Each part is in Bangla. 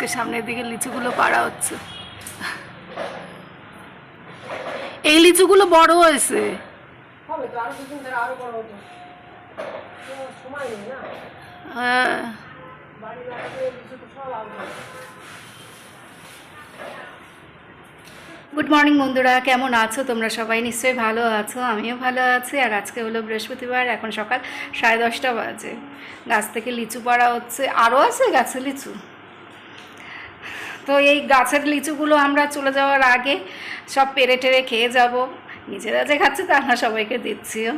আজকে সামনের দিকে লিচুগুলো পাড়া হচ্ছে। এই লিচুগুলো বড় হয়েছে। হ্যাঁ। গুড মর্নিং বন্ধুরা কেমন আছো? তোমরা সবাই নিশ্চয়ই ভালো আছো আমিও ভালো আছি। আর আজকে হলো বৃহস্পতিবার এখন সকাল সাড়ে দশটা বাজে। গাছ থেকে লিচু পাড়া হচ্ছে। আরও আছে গাছে লিচু? তো এই গাছের লিচুগুলো আমরা চলে যাওয়ার আগে সব পেরে টেরে খেয়ে যাব। নিজেরা যে খাচ্ছে তা আমরা সবাইকে দিচ্ছিও।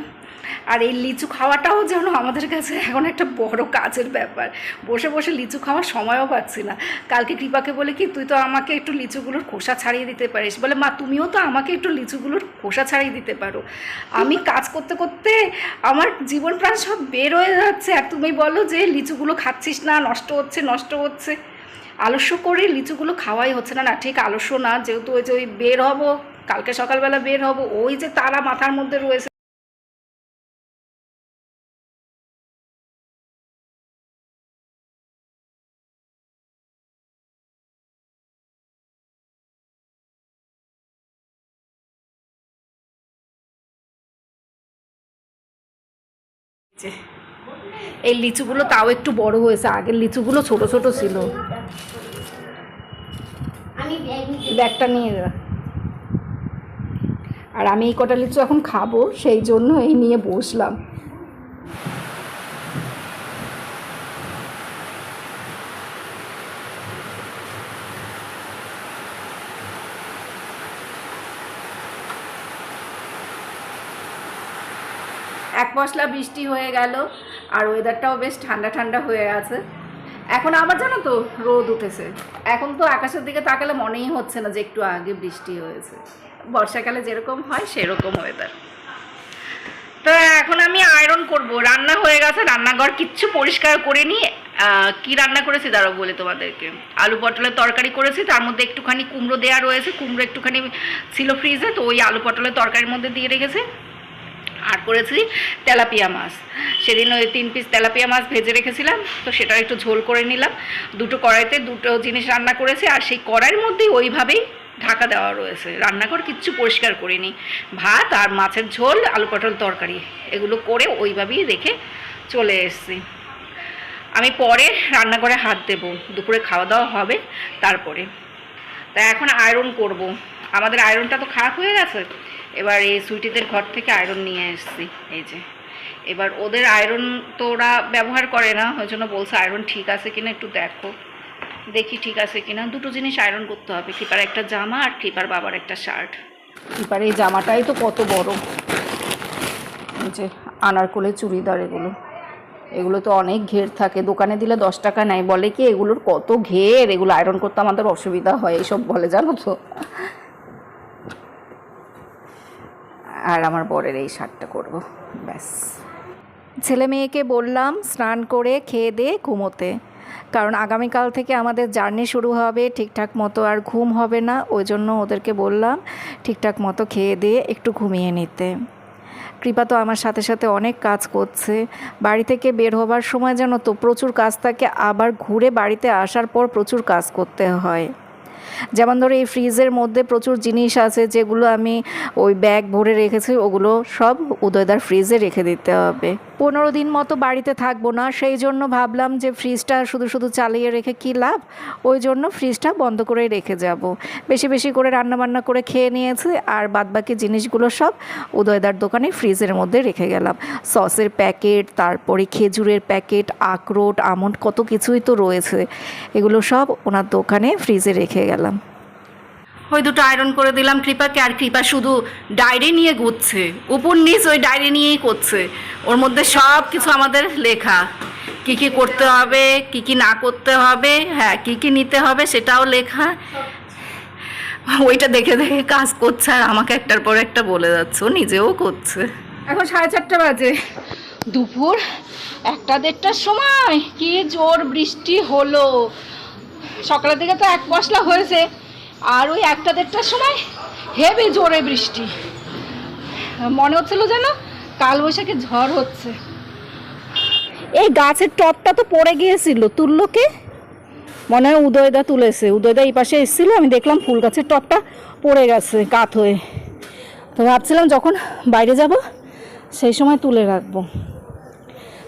আর এই লিচু খাওয়াটাও যেন আমাদের কাছে এখন একটা বড় কাজের ব্যাপার। বসে বসে লিচু খাওয়ার সময়ও পাচ্ছি না। কালকে কৃপাকে বলে কি, তুই তো আমাকে একটু লিচুগুলোর খোসা ছাড়িয়ে দিতে পারিস। বলে, মা, তুমিও তো আমাকে একটু লিচুগুলোর খোসা ছাড়িয়ে দিতে পারো। আমি কাজ করতে করতে আমার জীবন প্রাণ সব বের হয়ে যাচ্ছে। আর তুমি বলো যে, লিচুগুলো খাচ্ছিস না, নষ্ট হচ্ছে নষ্ট হচ্ছে। আলস্য করে লিচুগুলো খাওয়াই হচ্ছে না। না, ঠিক আলস্য না, যেহেতু ওই যে ওই বের হব, কালকে সকালবেলা বের হব, ওই যে তারা মাথার মধ্যে রয়েছে। এই লিচুগুলো তাও একটু বড় হয়েছে, আগের লিচুগুলো ছোট ছোট ছিল। ব্যাগটা নিয়ে যা। আর আমি এই কটা লিচু এখন খাব, সেই জন্য এই নিয়ে বসলাম। এক মশলা বৃষ্টি হয়ে গেল, আর ওয়েদারটাও বেশ ঠান্ডা ঠান্ডা হয়ে আছে। এখন আবার জানো তো রোদ উঠেছে। এখন তো আকাশের দিকে তাকালে মনেই হচ্ছে না যে একটু আগে বৃষ্টি হয়েছে। বর্ষাকালে যেরকম হয় সেরকম ওয়েদার তো এখন আমি আয়রন করব। রান্না হয়ে গেছে, রান্নাঘর কিচ্ছু পরিষ্কার করে নিয়ে কি রান্না করেছি দাঁড়াও বলে তোমাদেরকে। আলু পটলের তরকারি করেছি, তার মধ্যে একটুখানি কুমড়ো দেওয়া রয়েছে। কুমড়ো একটুখানি ছিল ফ্রিজে তো ওই আলু পটলের তরকারির মধ্যে দিয়ে রেখেছি। আর করেছি তেলাপিয়া মাছ। সেদিন ওই তিন পিস তেলাপিয়া মাছ ভেজে রেখেছিলাম, তো সেটা একটু ঝোল করে নিলাম। দুটো কড়াইতে দুটো জিনিস রান্না করেছি, আর সেই কড়াইয়ের মধ্যেই ওইভাবেই ঢাকা দেওয়া রয়েছে। রান্নাঘর কিচ্ছু পরিষ্কার করিনি। ভাত আর মাছের ঝোল, আলু পটল তরকারি, এগুলো করে ওইভাবেই রেখে চলে এসেছি। আমি পরে রান্নাঘরে হাত দেবো, দুপুরে খাওয়া দাওয়া হবে তারপরে। তা এখন আয়রন করব। আমাদের আয়রনটা তো খারাপ হয়ে গেছে। এবার এই সুইটিদের ঘর থেকে আয়রন নিয়ে এসেছি, এই যে। এবার ওদের আয়রন তো ওরা ব্যবহার করে না, ওই জন্য বলছে আয়রন ঠিক আছে কিনা একটু দেখো। দেখি ঠিক আছে কিনা। দুটো জিনিস আয়রন করতে হবে কিপার একটা জামা আর কৃপার বাবার একটা শার্ট কৃপার এই জামাটাই তো কত বড়। এই যে আনারকোলে চুড়িদার এগুলো। এগুলো তো অনেক ঘের থাকে, দোকানে দিলে দশ টাকা নেয়। বলে কি এগুলোর কত ঘের? এগুলো আয়রন করতে আমাদের অসুবিধা হয়, এইসব বলে জানো তো। আর আমার বরের এই শার্টটা করব ব্যাস। ছেলে মেয়েকে বললাম, স্নান করে খেয়ে দিয়ে ঘুমোতে। কারণ আগামীকাল থেকে আমাদের জার্নি শুরু হবে, ঠিকঠাক মতো আর ঘুম হবে না। ওই জন্য ওদেরকে বললাম, ঠিকঠাক মতো খেয়ে দিয়ে একটু ঘুমিয়ে নিতে। কৃপা তো আমার সাথে সাথে অনেক কাজ করছে। বাড়ি থেকে বের হবার সময় যেন তো প্রচুর কাজ থাকে, আবার ঘুরে বাড়িতে আসার পর প্রচুর কাজ করতে হয়। যেমন ধরো এই ফ্রিজের মধ্যে প্রচুর জিনিস আছে যেগুলো আমি ওই ব্যাগ ভরে রেখেছি, ওগুলো সব উদয়দার ফ্রিজে রেখে দিতে হবে। পনেরো দিন মতো বাড়িতে থাকব না। সেই জন্য ভাবলাম যে ফ্রিজটা শুধু শুধু চালিয়ে রেখে কী লাভ? ওই জন্য ফ্রিজটা বন্ধ করেই রেখে যাব। বেশি বেশি করে রান্নাবান্না করে খেয়ে নিয়েছি আর বাদবাকি জিনিসগুলো সব উদয়দার দোকানে ফ্রিজের মধ্যে রেখে গেলাম। সসের প্যাকেট, তারপরে খেজুরের প্যাকেট, আখরোট, আমন্ড কত কিছুই তো রয়েছে। এগুলো সব ওনার দোকানে ফ্রিজে রেখে গেলাম। ওই দুটো আয়রন করে দিলাম কৃপাকে আর কৃপা শুধু ডায়েরি নিয়ে ঘুরছে। উপর নিচ ওই ডায়েরি নিয়েই করছে। ওর মধ্যে সব কিছু আমাদের লেখা। কি কি করতে হবে, কি কি না করতে হবে হ্যাঁ কি কি নিতে হবে সেটাও লেখা। ওইটা দেখে দেখে কাজ করছে আর আমাকে একটার পর একটা বলে যাচ্ছে, ও নিজেও করছে। এখন সাড়ে চারটা বাজে। দুপুর একটা দেড়টার সময়। কি জোর বৃষ্টি হলো। সকালের দিকে তো এক মশলা হয়েছে। আর ওই একটা দেড়টার সময় হেভি জোরে বৃষ্টি। মনে হচ্ছিল যেন কালবৈশাখী ঝড় হচ্ছে। এই গাছের টপটা তো পড়ে গিয়েছিল তুললোকে মনে হয় উদয়দা তুলেছে। উদয়দা এই পাশে এসেছিল, আমি দেখলাম ফুল গাছের টপটা পড়ে গেছে কাত হয়ে। তো ভাবছিলাম যখন বাইরে যাব, সেই সময় তুলে রাখব।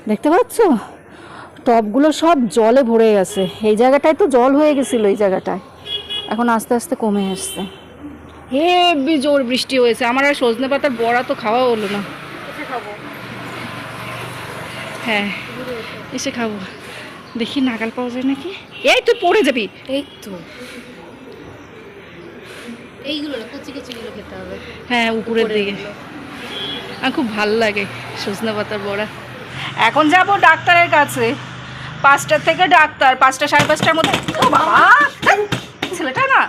দেখতে পাচ্ছ? টবগুলো সব জলে ভরে গেছে। এই জায়গাটায় তো জল হয়ে গেছিল, এই জায়গাটায়। এখন আস্তে আস্তে কমে আসছে। হেবি জোর বৃষ্টি হয়েছে। আমার আর সজনে পাতার বড়া তো খাওয়া হলো না। খাব। হ্যাঁ এসে খাব। দেখি নাগাল পাওয়া যায় নাকি? এই তুই পড়ে যাবি। এই তো। এইগুলো না কচি কচিগুলো খেতে হবে। হ্যাঁ উপরের দিকে। আমার খুব ভালো লাগে সজনে পাতার বড়া। এখন যাব ডাক্তারের কাছে। পাঁচটার থেকে ডাক্তার পাঁচটা সাড়ে পাঁচটার মধ্যে। বাবা! ছেলেটা না,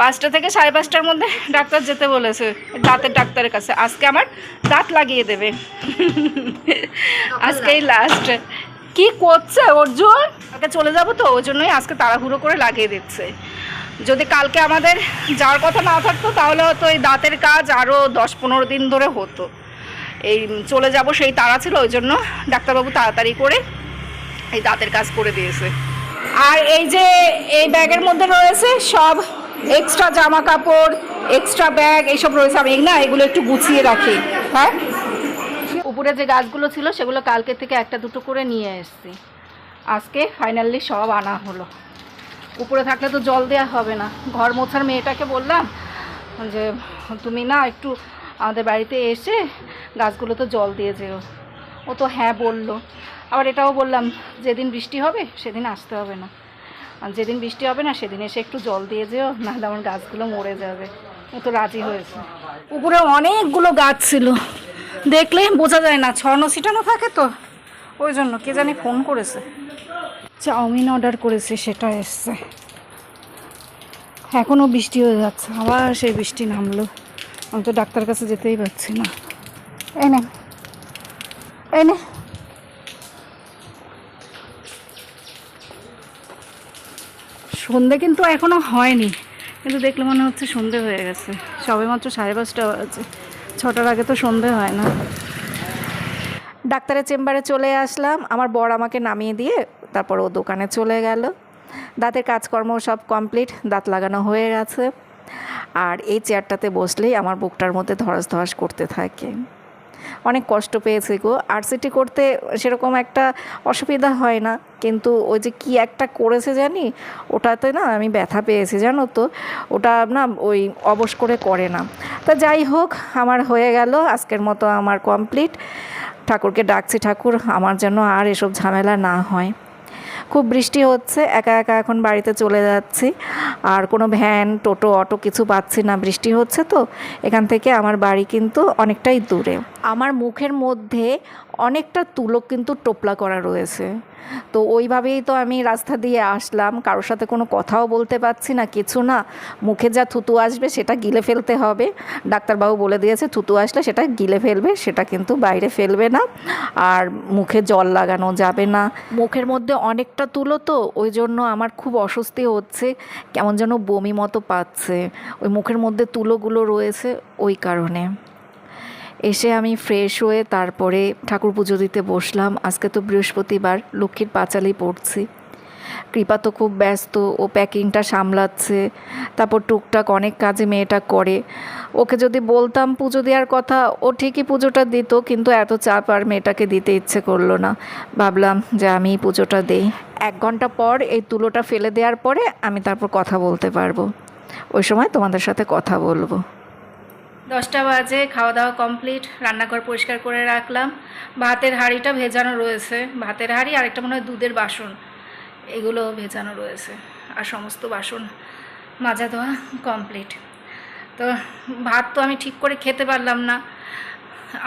পাঁচটা থেকে সাড়ে পাঁচটার মধ্যে ডাক্তার যেতে বলেছে, দাঁতের ডাক্তারের কাছে। আজকে আমার দাঁত লাগিয়ে দেবে। আজকেই লাস্ট কি করছে অর্জুন আগে চলে যাব তো, ওই জন্যই আজকে তাড়াহুড়ো করে লাগিয়ে দিচ্ছে। যদি কালকে আমাদের যাওয়ার কথা না থাকতো, তাহলে হয়তো এই দাঁতের কাজ আরও দশ পনেরো দিন ধরে হতো। এই চলে যাব সেই তাড়া ছিল, ওই জন্য ডাক্তারবাবু তাড়াতাড়ি করে এই দাঁতের কাজ করে দিয়েছে। আর এই যে এই ব্যাগের মধ্যে রয়েছে সব এক্সট্রা জামা কাপড় এক্সট্রা ব্যাগ এইসব রয়েছে। আমি না, এগুলো একটু গুছিয়ে রাখি। হ্যাঁ? উপরে যে গাছগুলো ছিল, সেগুলো কালকে থেকে একটা দুটো করে নিয়ে এসেছি। আজকে ফাইনালি সব আনা হলো। উপরে থাকলে তো জল দেওয়া হবে না। ঘর মোছার মেয়েটাকে বললাম যে, তুমি না একটু আমাদের বাড়িতে এসে গাছগুলো তো জল দিয়ে যেও। ও তো হ্যাঁ বলল। আবার এটাও বললাম, যেদিন বৃষ্টি হবে, সেদিন আসতে হবে না। আর যেদিন বৃষ্টি হবে না, সেদিন এসে একটু জল দিয়ে যেও নাহলে আমার গাছগুলো মরে যাবে। ও তো রাজি হয়েছে। উপরে অনেকগুলো গাছ ছিল। দেখলে বোঝা যায় না, ছড়ানো ছিটানো থাকে তো। ওই জন্য কে জানি ফোন করেছে। চাউমিন অর্ডার করেছে, সেটা এসছে। এখনও বৃষ্টি হয়ে যাচ্ছে, আবার সেই বৃষ্টি নামলো। আমি তো ডাক্তার কাছে যেতেই পারছি না। এই নে এই নে সন্ধে কিন্তু এখনও হয়নি। কিন্তু দেখলে মনে হচ্ছে সন্ধে হয়ে গেছে। সবে মাত্র সাড়ে পাঁচটা বাজে। ছটার আগে তো সন্ধে হয় না। ডাক্তারের চেম্বারে চলে আসলাম। আমার বর আমাকে নামিয়ে দিয়ে তারপর ও দোকানে চলে গেল। দাঁতের কাজকর্ম সব কমপ্লিট, দাঁত লাগানো হয়ে গেছে। আর এই চেয়ারটাতে বসলেই আমার বুকটার মধ্যে ধরাস ধরাস করতে থাকে। অনেক কষ্ট পেয়েছি গো। আরসিটি করতে সেরকম একটা অসুবিধা হয় না, কিন্তু ওই যে কি একটা করেছে জানি, ওটাতে না আমি ব্যথা পেয়েছি জানো তো, ওটা না ওই অবশ করে করে না। তা যাই হোক, আমার হয়ে গেল, আজকের মতো আমার কমপ্লিট ঠাকুরকে ডাকছি ঠাকুর, আমার যেন আর এসব ঝামেলা না হয়। খুব বৃষ্টি হচ্ছে, একা একা এখন বাড়িতে চলে যাচ্ছি। আর কোনো ভ্যান, টোটো, অটো কিছু পাচ্ছি না, বৃষ্টি হচ্ছে তো, এখান থেকে আমার বাড়ি কিন্তু অনেকটাই দূরে। আমার মুখের মধ্যে অনেকটা তুলো কিন্তু টোপলা করা রয়েছে। তো ওইভাবেই তো আমি রাস্তা দিয়ে আসলাম, কারোর সাথে কোনো কথাও বলতে পারছি না, কিছু না। মুখে যা থুতু আসবে সেটা গিলে ফেলতে হবে। ডাক্তারবাবু বলে দিয়েছে, থুতু আসলে সেটা গিলে ফেলবে, সেটা কিন্তু বাইরে ফেলবে না। আর মুখে জল লাগানো যাবে না। মুখের মধ্যে অনেকটা তুলো তো, ওই জন্য আমার খুব অস্বস্তি হচ্ছে। কেমন যেন বমি মতো পাচ্ছে। ওই মুখের মধ্যে তুলোগুলো রয়েছে, ওই কারণে। এসে আমি ফ্রেশ হয়ে তারপরে ঠাকুর পুজো দিতে বসলাম। আজকে তো বৃহস্পতিবার, লক্ষ্মীর পাঁচালি পড়ছি। কৃপা তো খুব ব্যস্ত, ও প্যাকিংটা সামলাচ্ছে, তারপর টুকটাক অনেক কাজে মেয়েটা করে। ওকে যদি বলতাম পুজো দেওয়ার কথা, ও ঠিকই পুজোটা দিত, কিন্তু এত চাপ আর মেয়েটাকে দিতে ইচ্ছে করল না। ভাবলাম যে আমি পুজোটা দেই। এক ঘণ্টা পর এই তুলোটা ফেলে দেওয়ার পরে আমি তারপর কথা বলতে পারব। ওই সময় তোমাদের সাথে কথা বলব। দশটা বাজে খাওয়া দাওয়া কমপ্লিট, রান্নাঘর পরিষ্কার করে রাখলাম। ভাতের হাঁড়িটা ভেজানো রয়েছে। ভাতের হাঁড়ি আর একটা মনে হয় দুধের বাসন, এগুলো ভেজানো রয়েছে। আর সমস্ত বাসন মাজা ধোয়া কমপ্লিট। তো ভাত তো আমি ঠিক করে খেতে পারলাম না।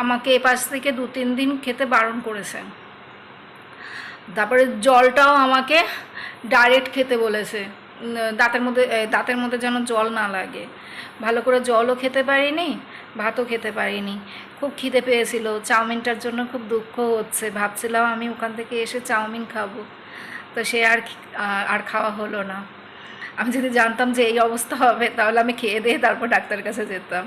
আমাকে এপাশ থেকে দু তিন দিন খেতে বারণ করেছে। তারপরে জলটাও আমাকে ডাইরেক্ট খেতে বলেছে। দাঁতের মধ্যে দাঁতের মধ্যে যেন জল না লাগে। ভালো করে জলও খেতে পারিনি, ভাতও খেতে পারিনি। খুব খিদে পেয়েছিল, চাউমিনটার জন্য খুব দুঃখ হচ্ছে। ভাবছিলাম আমি ওখান থেকে এসে চাউমিন খাব। তো সে আর আর খাওয়া হলো না। আমি যদি জানতাম যে এই অবস্থা হবে, তাহলে আমি খেয়ে দিয়ে তারপর ডাক্তারের কাছে যেতাম।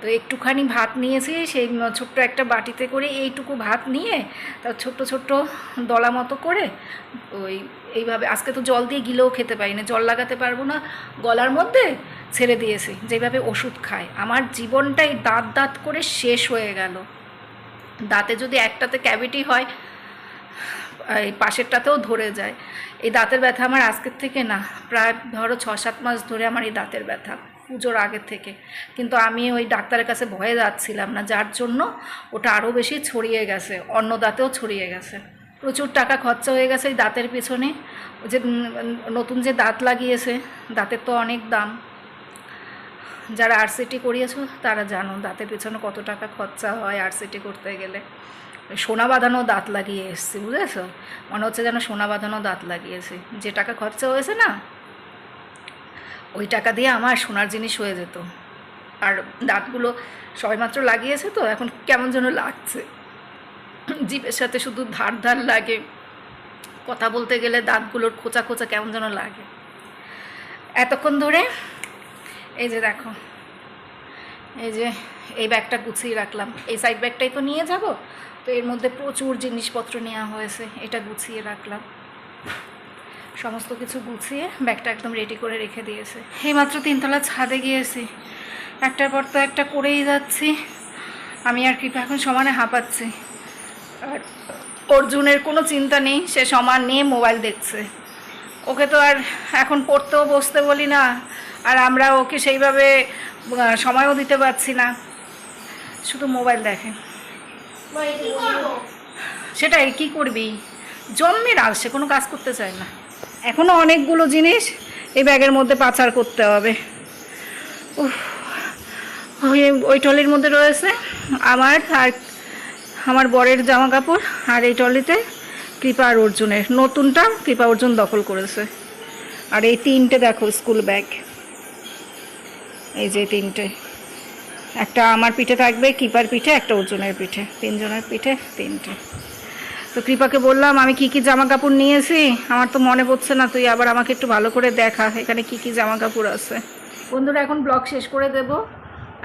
তো একটুখানি ভাত নিয়েছি, সেই ছোট্ট একটা বাটিতে করে এইটুকু ভাত নিয়ে তার ছোট্ট ছোট্ট দলা মতো করে ওই এইভাবে, আজকে তো জল দিয়ে গিলেও খেতে পারি না জল লাগাতে পারব না, গলার মধ্যে ছেড়ে দিয়েছি, যেভাবে ওষুধ খায়। আমার জীবনটাই দাঁত দাঁত করে শেষ হয়ে গেল। দাঁতে যদি একটাতে ক্যাভিটি হয়, এই পাশেরটাতেও ধরে যায়। এই দাঁতের ব্যথা আমার আজকের থেকে না, প্রায় ধরো ছ সাত মাস ধরে আমার এই দাঁতের ব্যথা। পুজোর আগের থেকে। কিন্তু আমি ওই ডাক্তারের কাছে ভয়ে যাচ্ছিলাম না, যার জন্য ওটা আরও বেশি ছড়িয়ে গেছে অন্য দাঁতেও ছড়িয়ে গেছে। প্রচুর টাকা খরচা হয়ে গেছে এই দাঁতের পিছনে। যে নতুন যে দাঁত লাগিয়েছে, দাঁতের তো অনেক দাম। যারা আরসিটি করিয়েছো, তারা জানো দাঁতের পিছনে কত টাকা খরচা হয় আরসিটি করতে গেলে। সোনা বাঁধানো দাঁত লাগিয়ে এসছি, বুঝেছ? মনে হচ্ছে যেন সোনা বাঁধানো দাঁত লাগিয়েছি। যে টাকা খরচা হয়েছে না ওই টাকা দিয়ে আমার সোনার জিনিস হয়ে যেত। আর দাঁতগুলো সবেমাত্র লাগিয়েছে তো, এখন কেমন যেন লাগছে। জিভের সাথে শুধু ধার ধার লাগে। কথা বলতে গেলে দাঁতগুলোর খোঁচা খোঁচা কেমন যেন লাগে। এতক্ষণ ধরে এই যে দেখো, এই যে এই ব্যাগটা গুছিয়ে রাখলাম। এই সাইড ব্যাগটাই তো নিয়ে যাব, তো এর মধ্যে প্রচুর জিনিসপত্র নেওয়া হয়েছে, এটা গুছিয়ে রাখলাম। সমস্ত কিছু গুছিয়ে ব্যাগটা একদম রেডি করে রেখে দিয়েছে। এইমাত্র তিনতলা ছাদে গিয়েছি। একটার পর তো একটা করেই যাচ্ছি। আমি আর কৃপা এখন সমানে হাঁপাচ্ছি। আর অর্জুনের কোনো চিন্তা নেই সে সমান নিয়ে মোবাইল দেখছে। ওকে তো আর এখন পড়তেও বসতে বলি না আর আমরা ওকে সেইভাবে সময়ও দিতে পারছি না। শুধু মোবাইল দেখে। সেটাই কি করবি? জন্মের আলসে কোনো কাজ করতে চায় না। এখনও অনেকগুলো জিনিস এই ব্যাগের মধ্যে পাচার করতে হবে। ওই ওই টলির মধ্যে রয়েছে আমার আর আমার বরের জামা কাপড় আর এই টলিতে কৃপা আর অর্জুনের। নতুনটা কৃপা অর্জুন দখল করেছে। আর এই তিনটে দেখো, স্কুল ব্যাগ। এই যে তিনটে। একটা আমার পিঠে থাকবে, কিপার পিঠে, একটা অর্জুনের পিঠে। তিনজনের পিঠে তিনটে। তো কৃপাকে বললাম, আমি কি কি জামা কাপড় নিয়েছি? আমার তো মনে পড়ছে না, তুই আবার আমাকে একটু ভালো করে দেখা, এখানে কি কি জামা কাপড় আছে? বন্ধুরা, এখন ব্লগ শেষ করে দেব।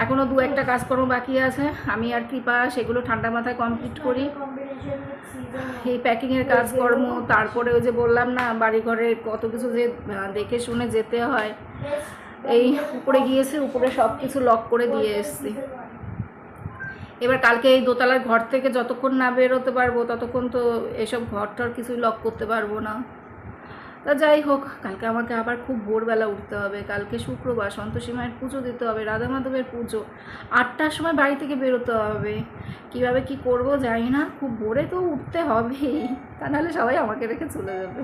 এখনও দু একটা কাজকর্ম বাকি আছে। আমি আর কৃপা সেগুলো ঠান্ডা মাথায় কমপ্লিট করি। এই প্যাকিংয়ের কাজকর্ম, তারপরে ওই যে বললাম না বাড়ি ঘরে কত কিছু যে দেখে শুনে যেতে হয়। এই উপরে গিয়েছি, উপরে সব কিছু লক করে দিয়ে এসেছি। এবার কালকে এই দোতলার ঘর থেকে যতক্ষণ না বেরোতে পারব, ততক্ষণ তো এসব ঘর টর কিছুই লক করতে পারব না। তা যাই হোক, কালকে আমাকে আবার খুব ভোরবেলা উঠতে হবে। কালকে শুক্রবার সন্তোষী মায়ের পুজো দিতে হবে, রাধা মাধবের পুজো। আটটার সময় বাড়ি থেকে বেরোতে হবে। কীভাবে কি করব জানি না, খুব ভোরে তো উঠতে হবেই। তা নাহলে সবাই আমাকে রেখে চলে যাবে।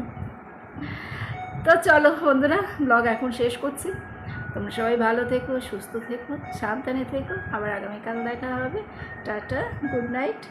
তো চলো বন্ধুরা ব্লগ এখন শেষ করছি। তোমরা সবাই ভালো থেকো, সুস্থ থেকো, সাবধানে থেকো। আবার আগামীকাল দেখা হবে। Tata, good night.